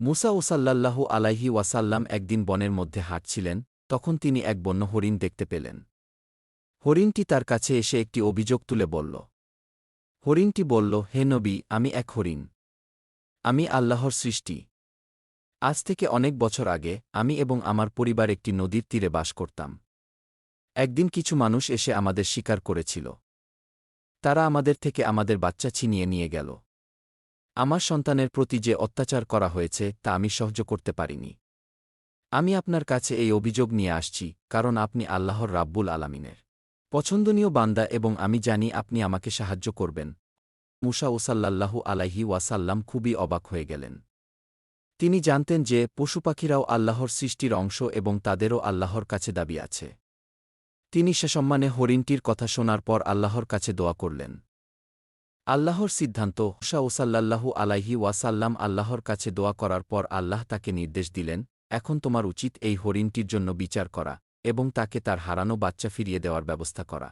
মুসা ওসাল্লাল্লাহু আলাইহি ওয়াসাল্লাম একদিন বনের মধ্যে হাঁটছিলেন, তখন তিনি এক বন্য হরিণ দেখতে পেলেন। হরিণটি তার কাছে এসে একটি অভিযোগ তুলে বলল। হরিণটি বলল, হে নবী, আমি এক হরিণ। আমি আল্লাহর সৃষ্টি। আজ থেকে অনেক বছর আগে আমি এবং আমার পরিবার একটি নদীর তীরে বাস করতাম। একদিন কিছু মানুষ এসে আমাদের শিকার করেছিল। তারা আমাদের থেকে আমাদের বাচ্চা ছিনিয়ে নিয়ে গেল। আমার সন্তানের প্রতি যে অত্যাচার করা হয়েছে, তা আমি সহ্য করতে পারিনি। আমি আপনার কাছে এই অভিযোগ নিয়ে আসছি, কারণ আপনি আল্লাহর রাব্বুল আলামিনের পছন্দনীয় বান্দা এবং আমি জানি আপনি আমাকে সাহায্য করবেন। মুসা ওসাল্লাল্লাহু আলাইহি ওয়াসাল্লাম খুবই অবাক হয়ে গেলেন। তিনি জানতেন যে পশুপাখিরাও আল্লাহর সৃষ্টির অংশ এবং তাদেরও আল্লাহর কাছে দাবি আছে। তিনি সসম্মানে হরিণটির কথা শোনার পর আল্লাহর কাছে দোয়া করলেন। আল্লাহর সিদ্ধান্ত হুসা ওসাল্লাহু আলাইহি ওয়াসাল্লাম আল্লাহর কাছে দোয়া করার পর আল্লাহ তাকে নির্দেশ দিলেন, এখন তোমার উচিত এই হরিণটির জন্য বিচার করা এবং তাকে তার হারানো বাচ্চা ফিরিয়ে দেওয়ার ব্যবস্থা করা।